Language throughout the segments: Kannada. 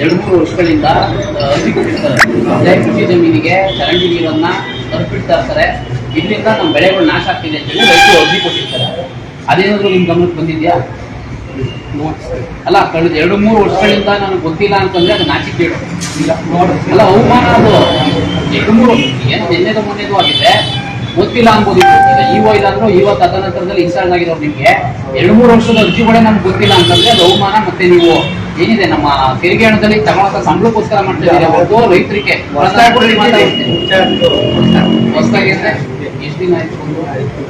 ಎರಡು ಮೂರು ವರ್ಷಗಳಿಂದ ಅರ್ಜಿ ಕೊಟ್ಟಿರ್ತಾರೆ. ಜಮೀನಿಗೆ ಚರಂಡಿ ನೀರನ್ನ ತಲುಪಿಡ್ತಾ ಇರ್ತಾರೆ. ಇದರಿಂದ ನಮ್ಮ ಬೆಳೆಗಳು ನಾಶ ಆಗ್ತಿದೆ ಅಂತ ಹೇಳಿ ರೈತರು ಅರ್ಜಿ ಕೊಟ್ಟಿರ್ತಾರೆ. ಅದೇನಾದ್ರು ನಿಮ್ ಗಮನಕ್ಕೆ ಬಂದಿದ್ಯಾ? ಅಲ್ಲ, ಕಳೆದ ಎರಡು ಮೂರು ವರ್ಷಗಳಿಂದ ನನಗೆ ಗೊತ್ತಿಲ್ಲ ಅಂತಂದ್ರೆ ಅದು ನಾಚಿಕೇಡು ಅಲ್ಲ, ಅವಮಾನ ಅದು. ಎರಡು ಮೂರು ಏನು ನಿನ್ನೆದು ಮೊನ್ನೆದು ಆಗಿದೆ ಗೊತ್ತಿಲ್ಲ ಅನ್ಬೋದಿತ್ತು ಈಗ. ಈವೋ ಇಲ್ಲ ಅಂದ್ರೂ ಇವತ್ತು ತದನಂತರದಲ್ಲಿ ಇನ್ಸ್ಟಾಲ್ ಆಗಿರೋರು ನಿಮಗೆ. ಎರಡು ಮೂರು ವರ್ಷದ ಅರ್ಜಿಗಳೇ ನಮ್ಗೆ ಗೊತ್ತಿಲ್ಲ ಅಂತಂದ್ರೆ ಬಹುಮಾನ ಅವಮಾನ ಮತ್ತೆ ನೀವು ಏನಿದೆ ನಮ್ಮ ತೆರಿಗೆ ಹಣದಲ್ಲಿ ತಗೊಳಕ ಸಂಬಳಕ್ಕೋಸ್ಕರ ಮಾಡ್ತಾ ಇದ್ದೀರಾ? ಹೊರತು ರೈತರಿಗೆ. ಹೊಸದಾಗಿ ಅಂದ್ರೆ ಎಷ್ಟು ದಿನ ಆಯ್ತು ಒಂದು?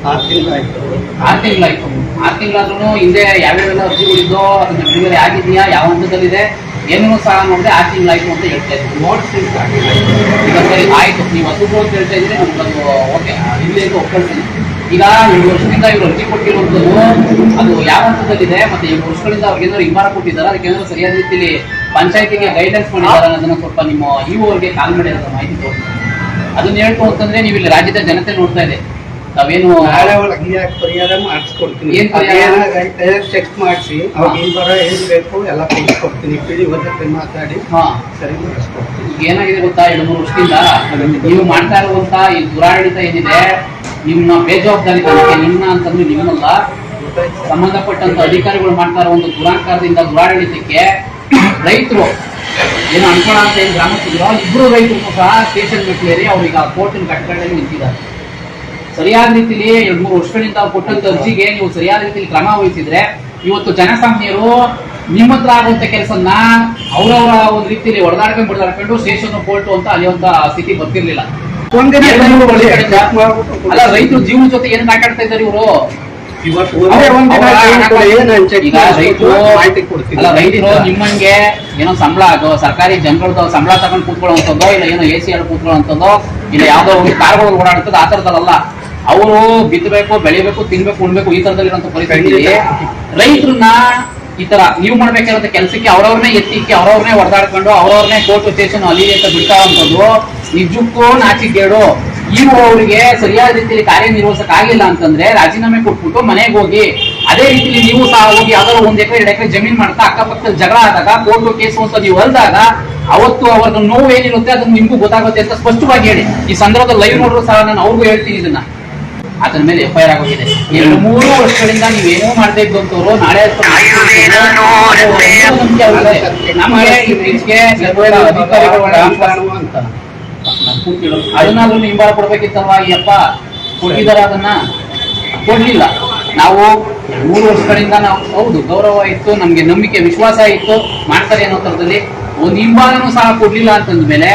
ಆರು ತಿಂಗಳಾಯ್ತು ಆರು ತಿಂಗಳಾದ್ರೂ ಹಿಂದೆ ಯಾವ್ಯಾವೆಲ್ಲ ಅರ್ಜಿಗಳಿದ್ದೋ ಅದನ್ನ ಡೆಲಿವರಿ ಆಗಿದೆಯಾ? ಯಾವ ಹಂತದಲ್ಲಿದೆ? ಏನೇನು ಸಹ ನೋಡಿದ್ರೆ ಆರು ತಿಂಗಳಾಯ್ತು ಅಂತ ಹೇಳ್ತಾ ಇದ್ರು ಈಗ ಹಸುಗಳು ಅಂತ ಹೇಳ್ತಾ ಇದ್ರೆ ನಮ್ಗದು ಓಕೆ, ಇಲ್ಲಿ ಅಂತ ಒಪ್ಕೊಳ್ತೀನಿ ಈಗ ಎರಡು ವರ್ಷದಿಂದ ಇವರು ಅರ್ಜಿ ಕೊಟ್ಟಿರುವಂಥದ್ದು, ಅದು ಯಾವ ಹಂತದಲ್ಲಿದೆ ಮತ್ತೆ ಎರಡು ವರ್ಷಗಳಿಂದ ಅವ್ರಿಗೆ ಏನಾದ್ರು ಹಿಂಬಾರ ಕೊಟ್ಟಿದ್ದಾರೆ? ಅದಕ್ಕೆ ಸರಿಯಾದ ರೀತಿಯಲ್ಲಿ ಪಂಚಾಯತಿಗೆ ಗೈಡೆನ್ಸ್ ಮಾಡಿದ್ದಾರೆ ಅನ್ನೋದನ್ನ ಸ್ವಲ್ಪ ನಿಮ್ಮ ಇವು ಅವ್ರಿಗೆ ಕಾಲ್ ಮಾಡಿ ಮಾಹಿತಿ ತೋರಿಸಿ ಅದನ್ನ ಹೇಳ್ತು ನೀವು ಇಲ್ಲಿ ರಾಜ್ಯದ ಜನತೆ ನೋಡ್ತಾ ಇದೆ. ತಾವೇನು ನಾಳೆ ಒಳಗೆ ಪರಿಹಾರ ಮಾಡಿಸ್ಕೊಡ್ತೀನಿ. ಏನ್ ಪರಿಹಾರ? ಚೆಕ್ ಮಾಡಿಸಿ ಅವ್ರಿಗೆ ಏನ್ ಬರೋ ಏನ್ ಬೇಕು ಎಲ್ಲ ಕೊಡ್ತೀನಿ ಪಿ ಡಿ ಜೊತೆ ಮಾತಾಡಿ ಹಾ. ಸರಿ ಮಾಡಿಸ್ಕೊಡ್ತೀನಿ. ಏನಾಗಿದೆ ಗೊತ್ತಾ ಎರಡು ಮೂರು ವರ್ಷದಿಂದ? ನೀವು ಮಾಡ್ತಾ ಇರುವಂತ ಈ ದುರಾಡಳಿತ ಏನಿದೆ ನಿಮ್ಮ ಬೇಜವಾಬ್ದಾರಿ ನಿಮ್ಮ ಅಂತಂದ್ರೆ ನಿಮ್ಮಲ್ಲ. ಸಂಬಂಧಪಟ್ಟಂತ ಅಧಿಕಾರಿಗಳು ಮಾಡ್ತಾ ಇರೋ ಒಂದು ದುರಾಂಕಾರದಿಂದ ದುರಾಡಳಿತಕ್ಕೆ ರೈತರು ಏನು ಅನ್ಕೋಣ ಅಂತ ಏನು ಗ್ರಾಮಸ್ಥರು ಇಬ್ರು ರೈತರು ಸಹ ಸ್ಟೇಷನ್ ಮೆಟ್ಲೇರಿ ಅವ್ರಿಗೆ ಆ ಕೋರ್ಟಿನ ಕಟ್ಟಡದಲ್ಲಿ ನಿಂತಿದ್ದಾರೆ. ಸರಿಯಾದ ರೀತಿಲಿ ಎರಡು ಮೂರು ವರ್ಷಗಳಿಂದ ಕೊಟ್ಟಂತ ಅರ್ಜಿಗೆ ನೀವು ಸರಿಯಾದ ರೀತಿಯಲ್ಲಿ ಕ್ರಮ ವಹಿಸಿದ್ರೆ ಇವತ್ತು ಜನಸಾಮಾನ್ಯರು ನಿಮ್ಮ ಹತ್ರ ಆಗುವಂತ ಕೆಲಸನ ಅವರವರ ಒಂದು ರೀತಿಯಲ್ಲಿ ಹೊಡೆದಾಡ್ಕೊಂಡು ಬಿಡದಾಡ್ಕೊಂಡು ಸ್ಟೇಷನ್ ಕೋರ್ಟು ಅಂತ ಅಲಿಯುವಂತ ಸ್ಥಿತಿ ಬರ್ತಿರ್ಲಿಲ್ಲ. ಅಲ್ಲ ರೈತರು ಜೀವನ ಜೊತೆ ಏನ್ ಮಾತಾಡ್ತಾ ಇದ್ದಾರೆ ಇವರು? ರೈತರು ನಿಮ್ಮಂಗೆ ಏನೋ ಸಂಬಳ ಅದು ಸರ್ಕಾರಿ ಜನಗಳದ್ದು ಸಂಬಳ ತಗೊಂಡು ಕೂತ್ಕೊಳ್ಳುವಂಥದ್ದೋ ಇಲ್ಲ ಏನೋ ಎ ಸಿ ಕೂತ್ಕೊಳ್ಳೋ ಇಲ್ಲ ಯಾವ್ದೋ ಒಂದು ಕಾರ್ಗಳು ಓಡಾಡ್ತದೆ ಆ ಥರದಲ್ಲ ಅವರು ಬಿತ್ತಬೇಕು ಬೆಳಿಬೇಕು ತಿನ್ಬೇಕು ಉಣ್ಬೇಕು ಈ ತರದಲ್ಲಿರುವಂತ ಪರಿಸ್ಥಿತಿ. ರೈತರನ್ನ ಈ ತರ ನೀವು ಮಾಡ್ಬೇಕಾಗಿರೋ ಕೆಲಸಕ್ಕೆ ಅವ್ರವ್ರನ್ನೇ ಎತ್ತಿಕ್ಕಿ ಅವ್ರವ್ರನ್ನೇ ಹೊಡೆದಾಡ್ಕೊಂಡು ಅವ್ರವ್ರನ್ನೇ ಕೋರ್ಟ್ ಸ್ಟೇಷನ್ ಅಲ್ಲಿ ಅಂತ ಬಿಡ್ತಾರಂಥದ್ದು ನಿಜಕ್ಕೂ ನಾಚಿಕೇಡು ಈಗ ಅವರಿಗೆ ಸರಿಯಾದ ರೀತಿಯಲ್ಲಿ ಕಾರ್ಯನಿರ್ವಹಿಸಕ್ ಆಗಿಲ್ಲ ಅಂತಂದ್ರೆ ರಾಜೀನಾಮೆ ಕೊಟ್ಬಿಟ್ಟು ಮನೆಗೆ ಹೋಗಿ ಅದೇ ರೀತಿಯಲ್ಲಿ ನೀವು ಸಹ ಹೋಗಿ ಯಾವ್ದಾದ್ರು ಒಂದ್ ಎಕರೆ ಎರಡು ಎಕರೆ ಜಮೀನ್ ಮಾಡ್ತಾ ಅಕ್ಕಪಕ್ಕದಲ್ಲಿ ಜಗಳ ಆದಾಗ ಕೋರ್ಟ್ ಕೇಸ್ ಅಂತ ನೀವು ಹೊಲ್ದಾಗ ಅವತ್ತು ಅವ್ರ ನೋವು ಏನಿರುತ್ತೆ ಅದನ್ನ ನಿಮ್ಗೂ ಗೊತ್ತಾಗುತ್ತೆ ಅಂತ ಸ್ಪಷ್ಟವಾಗಿ ಹೇಳಿ. ಈ ಸಂದರ್ಭದಲ್ಲಿ ಲೈವ್ ನೋಡ್ರು ಸಹ ನಾನು ಅವ್ರಿಗೂ ಹೇಳ್ತೀನಿ ಇದನ್ನ. ಅದನ್ನ ಮೇಲೆ ಎಫ್ ಐ ಆರ್ ಆಗೋಗಿದೆ. ಎರಡು ಮೂರು ವರ್ಷಗಳಿಂದ ನೀವೇನೋ ಮಾಡದೇ ಇದ್ದಂತವ್ರು ನಾಳೆ ಅಥವಾ ನಾಳೆ. ಅದನ್ನಾದ್ರೂ ಹಿಂಬಾಲ ಕೊಡ್ಬೇಕಿತ್ತಲ್ವಾ? ಅಪ್ಪ ಕೊಟ್ಟಿದಾರ ಅದನ್ನ. ಕೊಡ್ಲಿಲ್ಲ. ನಾವು ಮೂರು ವರ್ಷಗಳಿಂದ ನಾವು ಹೌದು ಗೌರವ ಇತ್ತು ನಮ್ಗೆ ನಂಬಿಕೆ ವಿಶ್ವಾಸ ಇತ್ತು. ಮಾಡ್ತಾರೆ ಅನ್ನೋ ತರದಲ್ಲಿ ಒಂದು ಹಿಂಬಾಲನೂ ಸಹ ಕೊಡ್ಲಿಲ್ಲ ಅಂತಂದ್ಮೇಲೆ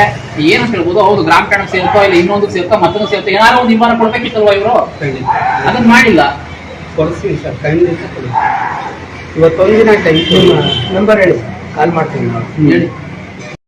ಏನು ಹೇಳ್ಬೋದು ಹೌದು ಗ್ರಾಮ ಕಾರಣಕ್ಕೆ ಸೇರ್ತೋ ಇಲ್ಲ ಇನ್ನೊಂದು ಸೇರ್ತೋ ಮತ್ತೊಂದು ಸೇರ್ತೋ ಏನಾದ್ರು ಒಂದು ಹಿಂಬಾರ ಕೊಡ್ಬೇಕಿತ್ತಲ್ವಾ ಇವರು. ಅದನ್ನ ಮಾಡಿಲ್ಲ. ಕೊಡಿಸ್ತೀವಿ ಸರ್ ಖಂಡಿತ ಇವತ್ತೊಂದಿನ ಟೈಮ್ ನಂಬರ್ ಹೇಳಿ ಕಾಲ್ ಮಾಡ್ತೀನಿ ನಾವು ಹೇಳಿ.